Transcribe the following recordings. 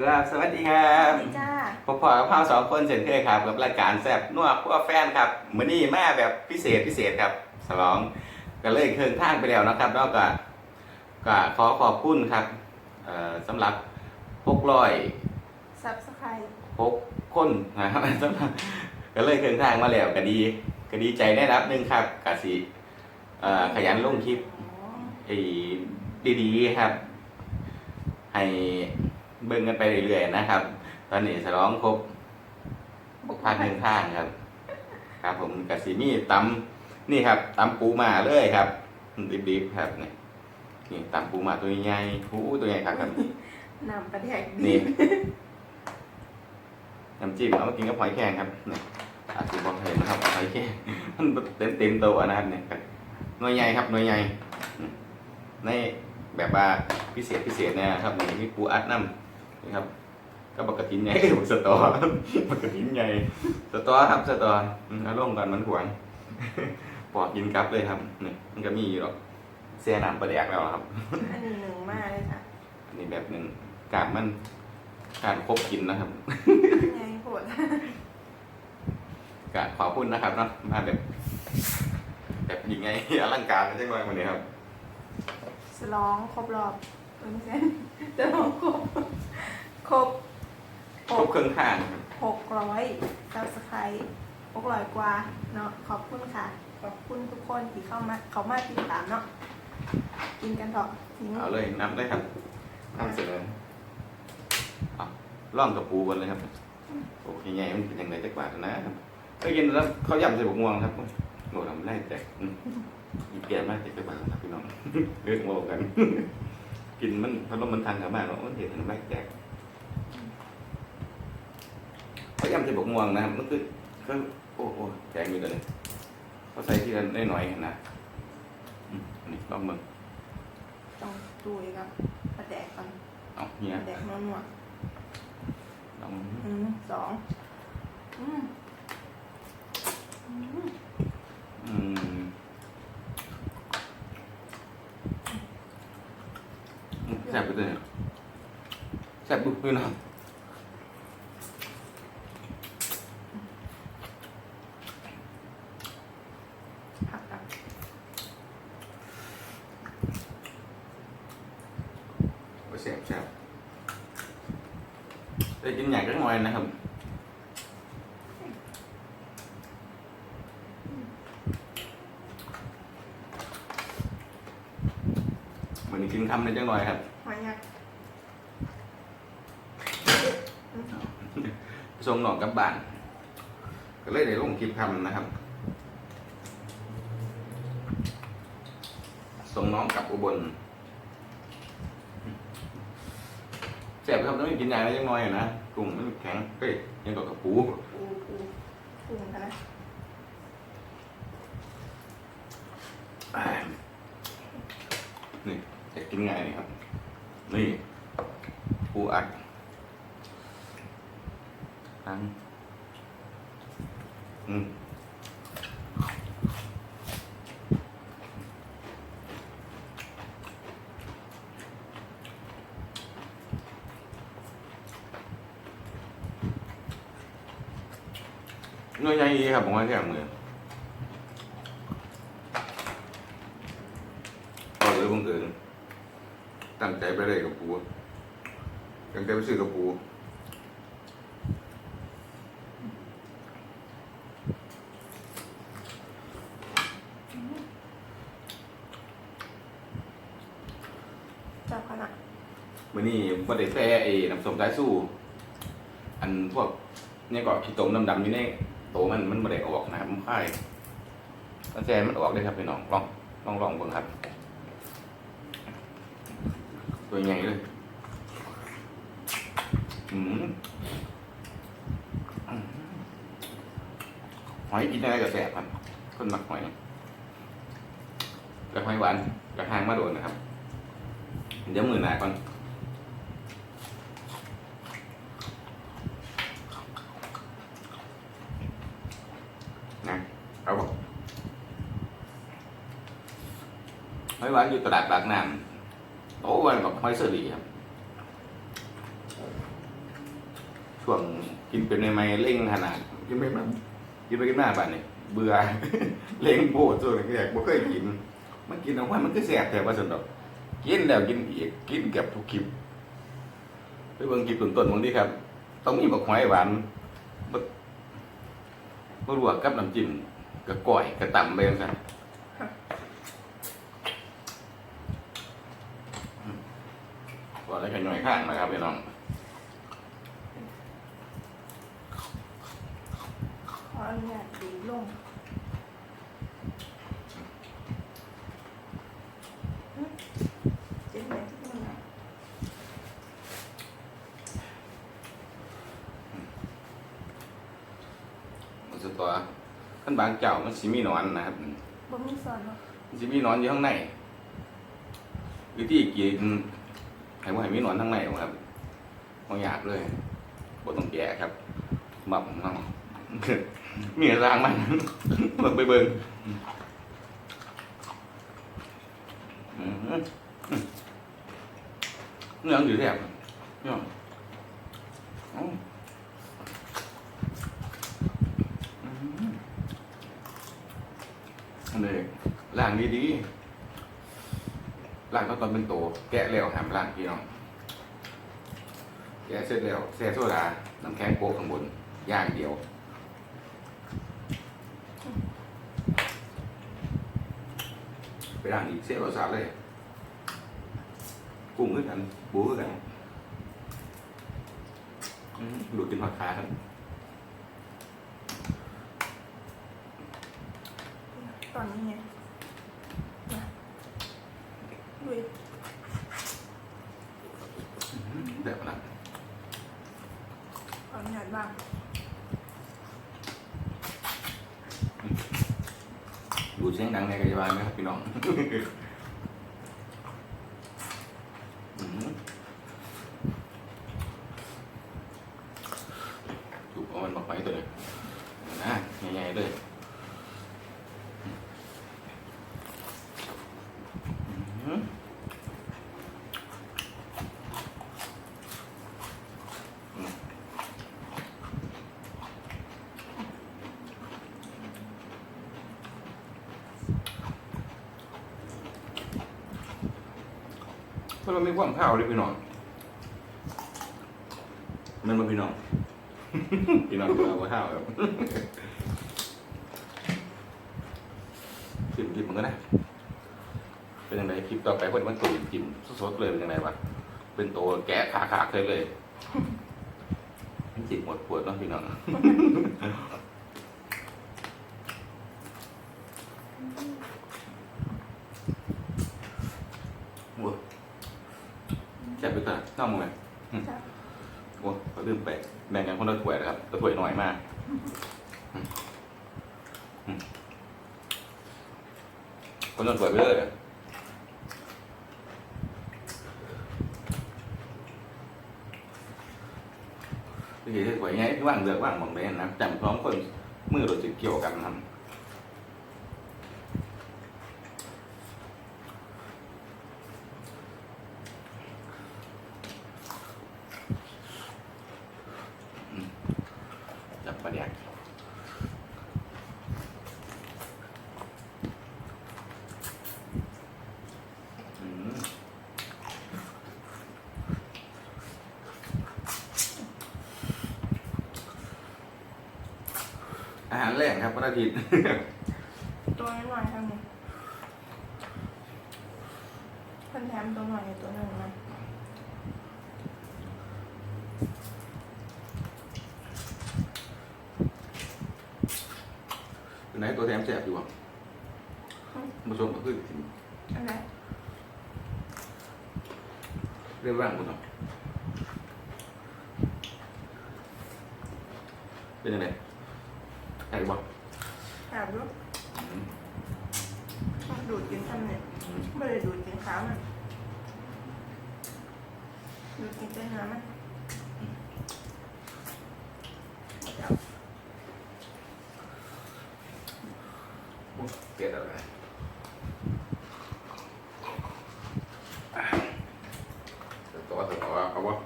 ครับสวัสดีครับสวัสดีจ้าพบกับพวกเราสองคนเช่นเคยครับกับรายการแซบนัวพวกแฟนครับมื้อนี้มาแบบพิเศษพิเศษครับสลองก็เลยเครื่องทางไปแล้วนะครับแล้วก็ก็ขอขอบคุณครับเอ่อสำหรับพกร้อยซับสไครต์พกคนนะครับสำหรับก็เลยเครื่องทางมาแล้วก็ดีก็ดีใจได้รับหนึงครับกสิเอ่อขยันลงคลิปไอ้ดีๆครับ ให้ เบิ่งกันไปเรื่อยๆนะครับ ตอนนี้ฉลองครบพันหนึ่งทางครับ ครับ ผมกับซีมี่ตำนี่ครับตำปูมาเลยครับดิบๆครับนี่นี่ตำปูมาตัวใหญ่หูตัวใหญ่ครับครับนำประเทศนี่น้ำจิ้มเอามากินกับหอยแครงครับนี่อาจจะบอกเห็นนะครับหอยแครงมันเต็มเต็มๆตัวนะครับเนี่ยครับหน่วยใหญ่ครับหน่วยใหญ่อืมในแบบว่าพิเศษพิเศษเนยนะครับนี่มีปูอัดน้ำ นี่ครับก็บักกะทินใหญ่บักสตอบักกะทินใหญ่สตอครับสตออืมเอาลงก่อนมันหวงปอกกินกลับเลยครับนี่มันก็มีอยู่หรอกเสียน้ำประแดกแล้วครับ อันนี้หนึ่งมากเลยจ้ะอันนี้แบบหนึ่งกาบมันการครบกินนะครับไงโหดกะขอบคุณนะครับเนาะมาแบบ แบบยังไงอลังการจังเลยวันนี้ครับสลองครบรอบ เพิ่งเส้นจะลองครบครบครบเครื่องข้างครับหกร้อยซับสไครต์หกร้อยกว่าเนาะขอบคุณค่ะ ขอบคุณทุกคนที่เข้ามาเขามาติดตามเนาะกินกันเถอะทิ้งเอาเลยนำได้ครับนำเสนอเอาล่องกระปูกันเลยครับโอเคไงมันเป็นยังไงจักบาทนะครับก็ยินแล้วเขาวยำใส่บกม่วงครับโหทำได้แต่อืมอีเปลี่ยนมากแต่จักบาทครับพี่น้องเรื่องโมกัน กินมันพัดลมมันทางกับมากเนาะมันเห็นมันไม่แตกเขาวยำใส่บกม่วงนะครับมันคือก็โอ้โหแข็งอยู่ตัวนี้เขาใส่ที่ละน้อยๆนะอืมอันนี้ลองมึงต้องดูอีกครับประแดกก่อนเอาเฮียประแดกนัวลองๆอืมสองอืมอืม อืมอืมแซ่บไปเลยแซ่บบุกเลยเนาะผักกับโอ้ยแซ่บแซ่บได้กินอย่างก็น้อยนะครับวันนี้กินคำในจังหน่อยครับ หอยยักษ์ ส่งหนองกลับบ้านก็เลยได้ลงคลิปคำนะครับ ส่งน้องกลับอุบลแซ่บครับต้องกินอย่างไรจังหน่อยนะกุ้งมันแข็งเฮ้ยยังกับกระปูปูปูปูกันนะอ่านี่จะกินง่ายนี่ครับ นี่ปูอัด ทั้ง อืมหน่วยใหญ่ดีครับผมว่าแค่เมือก็เลยบังเอิญตั้งใจไปเลยกับปูตั้งใจไปซื้อกับปู จับขนาด มื่อนี้บ่ได้แซ่ไอ้น้ำ ส้มสายสู้ อันพวกเนี่ยก็ขี้ตมดำๆอยู่ในโตมันมันบ่ได้ออกนะครับมันค่ายมันแซ่มันออกได้ครับพี่น้องลองลองลองเบิ่งครับ ตัวใหญ่เลยอืมหอยกินอะไรก็แซ่บครับคนมักหอยกระหอยหวานกระหางมาโดนนะครับ เดี๋ยวมือหนาก่อน นะเอาบอก หอยหวานอยู่ตลาดปากน้ำโอ้วันกับหอยเสรีครับช่วงกินเป็นใหม่เร่งขนาดกินไปมากินไปกินมาบ้านนี่เบื่อเร่งโบดส่วนแรกบ่เคยกิน มันกินเอาไว้มันก็แสบแต่ว่าสนดอกกินแล้วกินอีกกินเกับทุกคลิปไปเบิ่งคลิปต้นๆบางทีครับ ต้องมีบักหอยหวานบักบักลวกกับน้ำจิ้มกระก่อยกระตำไปจังซั่น ก็แล้วกันหน่อยข้างนะครับพี่น้องขออนุญาตดีลงอืมเจ็บไหมที่มันอะมันสุดตัวขั้นบางเจ้ามันสิมีหนอนนะครับบ่มีสอนเนาะมันสิมีหนอนอยู่ข้างในวิธีกิน ให้บ่ให้มีหนอนทั้งในครับบ่อยากเลยบ่ต้องแย่ครับบับน้องมีอะไรางมันเบิ่งไปเบิ่งเนื้ออยู่แทบเนาะอืมอืมอันนี้ล้างดีๆล้างก็ ตอนเป็นโต แกะแล้วหามล้างพี่น้อง แกะเสร็จแล้วแช่โซดาน้ำแข็งโปะข้างบนย่างเดียวไปล้างอีกเสียรสชาติเลย กุ้งคือกันบูคือกันอืมดูดกินผักขาครับตอนนี้ไงมาดูดิ เดี๋ยวนะ ขออนุญาตบ้าง ดูเสียงดังในกระจายไหมครับพี่น้อง อืมถูกเอามันบอกไปตัวเลยนะใหญ่ๆเลยอืมเพราะเราไม่ความข้าวเลยพี่น้องมันมาพี่น้อง พี่น้องเราว่าข้าวครับจิ้มจิ้มมันก็ได้เป็นยังไงคลิปต่อไปคนมันตัวจิ้มสดๆเลยเป็นยังไงวะเป็นตัวแกะขาขาเคยเลยมันจิบหมดปวดเนาะพี่น้อง โอ้ยแจ็บไปก่อนน้องมึงไหม จ้ะ โอ้ก็ลืมไปแบ่งกันคนละถ้วยนะครับแต่ถ้วยน้อยมากอืมอืม คนละถ้วยไปเลยอะวิธีที่ถ้วยไงที่ว่างเดือกว่างมองได้นะจำพร้อมคนมือเราจะเกี่ยวกันนะครับจับประเดี๋ยวอืม อาหารแรงครับวันอาทิตย์ ตัวน้อยๆทั้งนี้เพิ่นแถมตัวหน่อยตัวหนึ่งนะเป็นไหนตัวแถมแสบอยู่อะมาชมก็คืออันไหนเรียกว่างคุณเนาะเป็นยังไงใครบอก แอบดูดูดกินทำเนี่ยไม่ได้ดูดกินข้าวมันดูดกินแต่น้ำมันเดี๋ยว เกลียดอะไรตัวตัวเอาวะ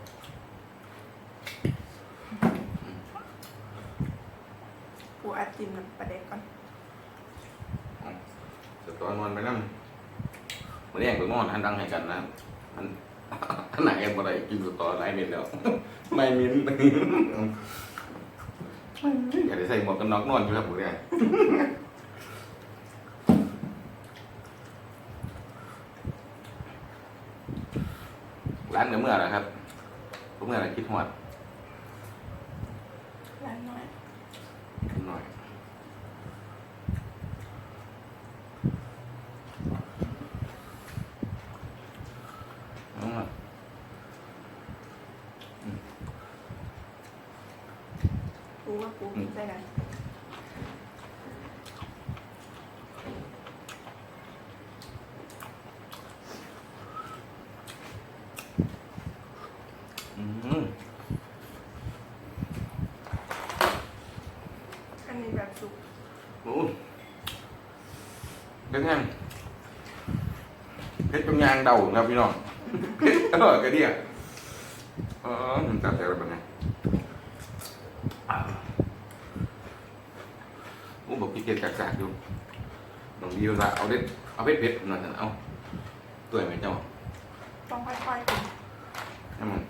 มอนหันดังให้กันนะมันอันไหนกันบ่ได้กินสตอหลายเม็ดแล้ว ไม่มินอย่าได้ใส่หมวกกันน็อกนอนอยู่ครับผมเนี่ยร้านเนื้อเมื่อไหรครับเมื่อไรคิดหอด ร้านน้อย คิดหน่อยเอาล่ะ ปูว่าปูใส่กัน อืมอันนี้แบบสุกโอ้เป็นไงเพชรจงยางเดาครับพี่น้องเพชรเออกระเดียเออจัดใจแล้วเป็นไงอ่าโอ้บอกพี่เกดจักๆอยู่น้องดีละเอาเด็ดเอาเพชรเพชรหน่อยนะเอาตัวไหนเจ้า ต้องค่อยๆกิน ให้มัน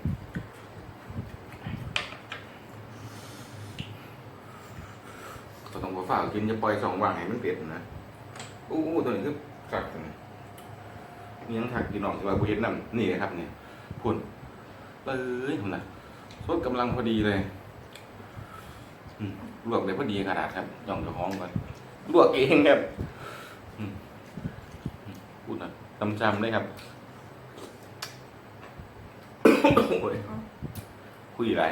ก็ต้องบ่ฝ่ากกิน จะปล่อยสองว่างให้มันเป็ดนะโอ้โหตัวนี้คือกักนะนี่ยังถักกินออกที่ว่าบุเห็นนำนี่นะครับนี่พุ่นเอ้ยนะสดกำลังพอดีเลยลวกได้พอดีขนาดครับย่องเจ้าของก่อนลวกเองครับพูดนะจำจำๆเลยครับโอ้ยคุยอะไร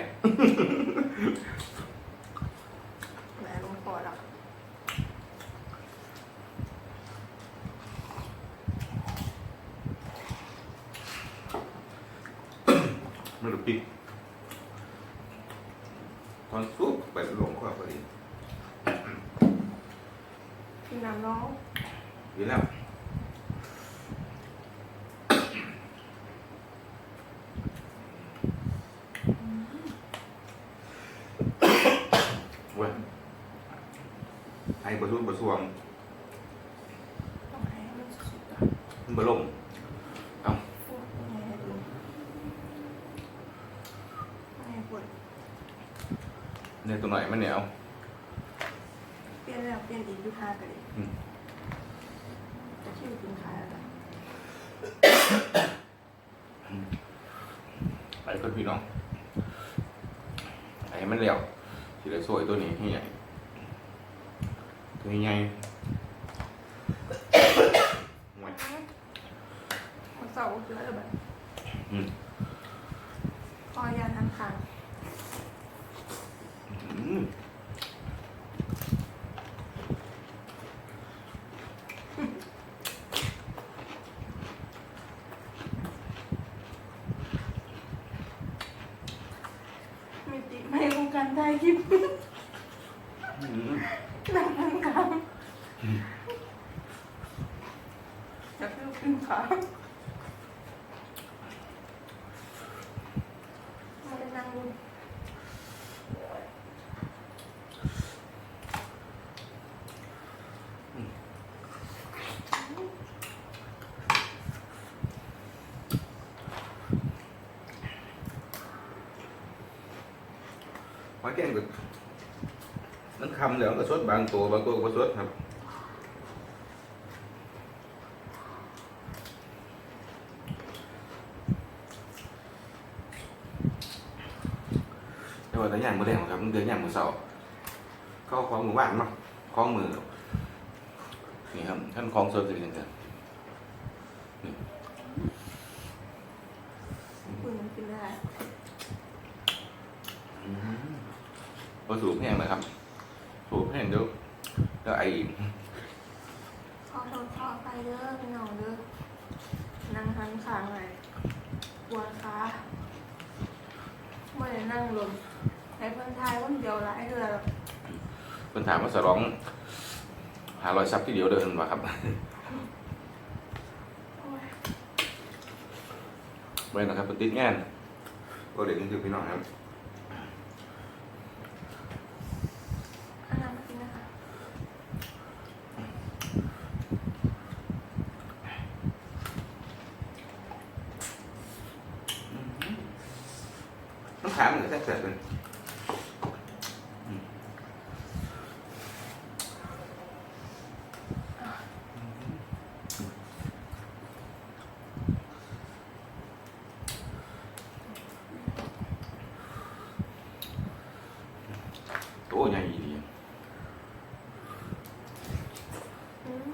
แหมลงคอแล้ว ไม่รู้ปิดตอนซุปไปหลงข้อพอดีกินน้ำน้องดีแล้วเว้ยไอ้บะรุนบะสวง ต้องให้มันสุกๆอะ มันบะลม พูดยังไงให้ดูไม่ให้ปวด เนี่ยตัวหน่อยมันเหนียวเปลี่ยนแล้วเปลี่ยนอีกดูท่ากันดิอืมจะคิวกินขาแล้วกันไปเพื่อนพี่น้องไอ้มันเหลียวสิได้สวยตัวนี้ให้ใหญ่ตัวนี้ใหญ่ห่วย มันเสาร์คืออะไรแบบ อืม คอยานทันขาง อืม มีติไม่วงการ ไทยคลิปอืมหนังทันขางจะคิวกินขาไม่ได้นั่งดู หอยแกงก็มันคำเหลืองก็สดบาง ตัวบางตัวก็บ่สดครับแต่ว่าแต่ย่างมือแรงครับมันเดือนอย่างมือเสาเข้าคล้องมือว่านมาคล้องมือนี่ครับท่านคล้องสดจะเป็นยังไงคุณมันกินได้ พอสูบแห้งนะครับ สูบแห้งเดี๋ยวแล้วไออีก ขอโทษขอไปเด้อพี่น้องเด้อนั่งทันขางเลยปวดขาไม่ได้นั่งลงให้เพื่อนทายวันเดียวหลายเดือนแล้ว เพิ่น ถามว่าสร้อง หารอยซับที่เดียวเดินมาครับโอ้ยไว้นะครับเป็นติดงานก็เด็กนี่คือพี่น้องครับ อันนั้นมากินนะคะ น้ำขามมันก็แซ่บๆเลยอืมโอ้ยใหญ่ดี อืม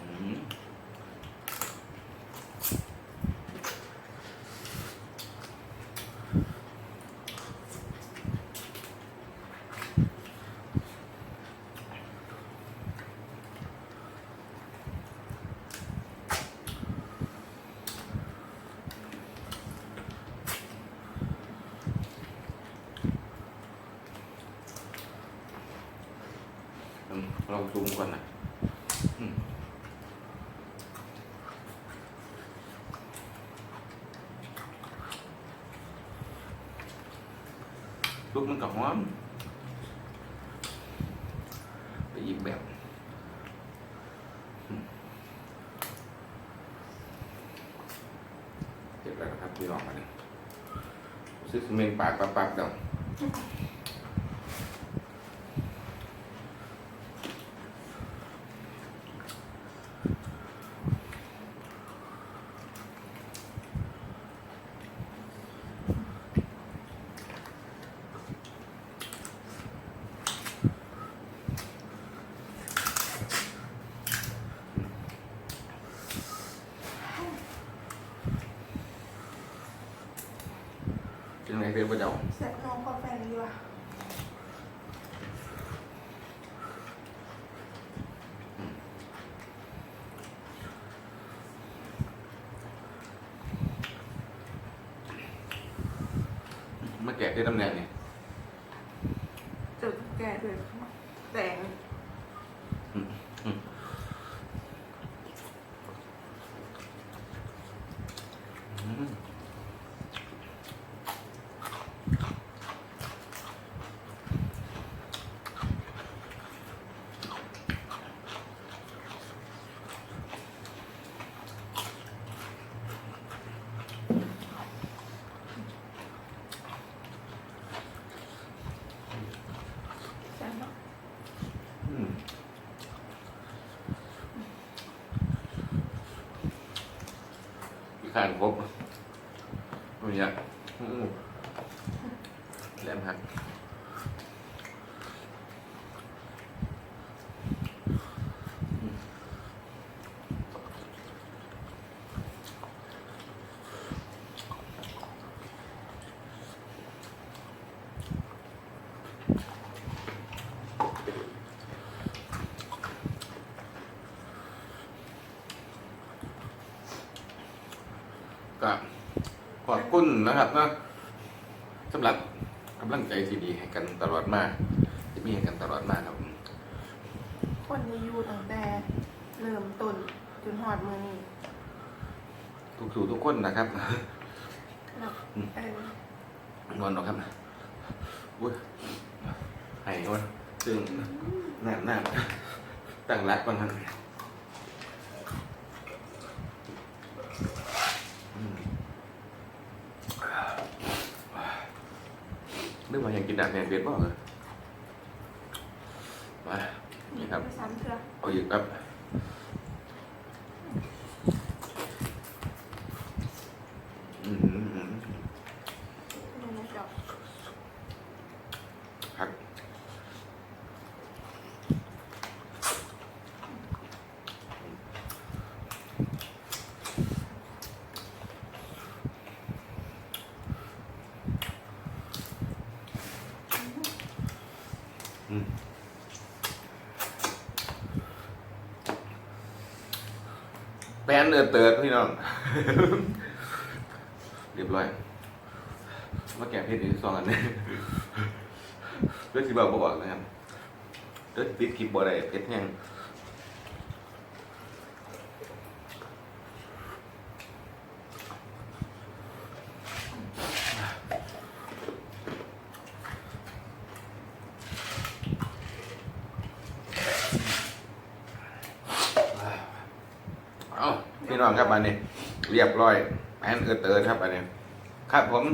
อืมอืมลอง ซูมก่อนนะอืมลูกมันกับหอมไปอีกแบบเก็บแล้วครับพี่น้องมาเนี่ยซื้อซีเมนต์ปากปักปักๆเดี๋ยว เป็นไงเพื่อนประเจ้า แซ่บน้องกาแฟดีว่ะ มาแกะที่ตำแหน่งนี่จุดแก่ด้วยแต่งอืม嗯แซ่บเนาะ อืม ทานครบเนี้ยแหลมหัก นะครับนะสำหรับกำลังใจที่ดีให้กันตลอดมาที่มีให้กันตลอดมาครับผมคนที่อยู่ตั้งแต่เริ่มต้นจนหอดมือนี่ทุกสู่ทุกคนนะครับเนาะอืมเออนอนหรอกครับอุ้ยไห้วะซึ่งน้ำน้ำตั้งรักก่อนครับ นึกว่าอยากกินดักแหนมเบ็ดบ่เหรอมานี่ครับไปซ้ำเถอะ เอาอีกครับอืมอืมอืม ดูนะจ๊ะ ครับอืม แปนเดือเติร์ดพี่น้อง เรียบร้อยมาแก่เพชรอีกสองอันนี้เรื่องที่บอกบอกนะครับเรื่องปิดคลิปบ่ได้เพชรแห้ง น้องครับอันนี้เรียบร้อยแอนเออเตอร์ครับอันนี้ ครับผม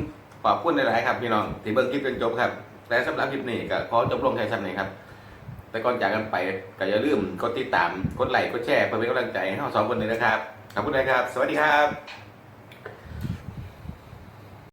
ขอบคุณหลายๆครับพี่น้องที่เบิ่งคลิปจนจบครับ แต่สำหรับคลิปนี้ก็ขอจบลงแค่ชั้นนี้ครับ แต่ก่อนจากกันไปก็อย่าลืมกดติดตามกดไลค์กดแชร์เพื่อเป็นกำลังใจให้เราสองคนเลยนะครับขอบคุณนะครับ สวัสดีครับ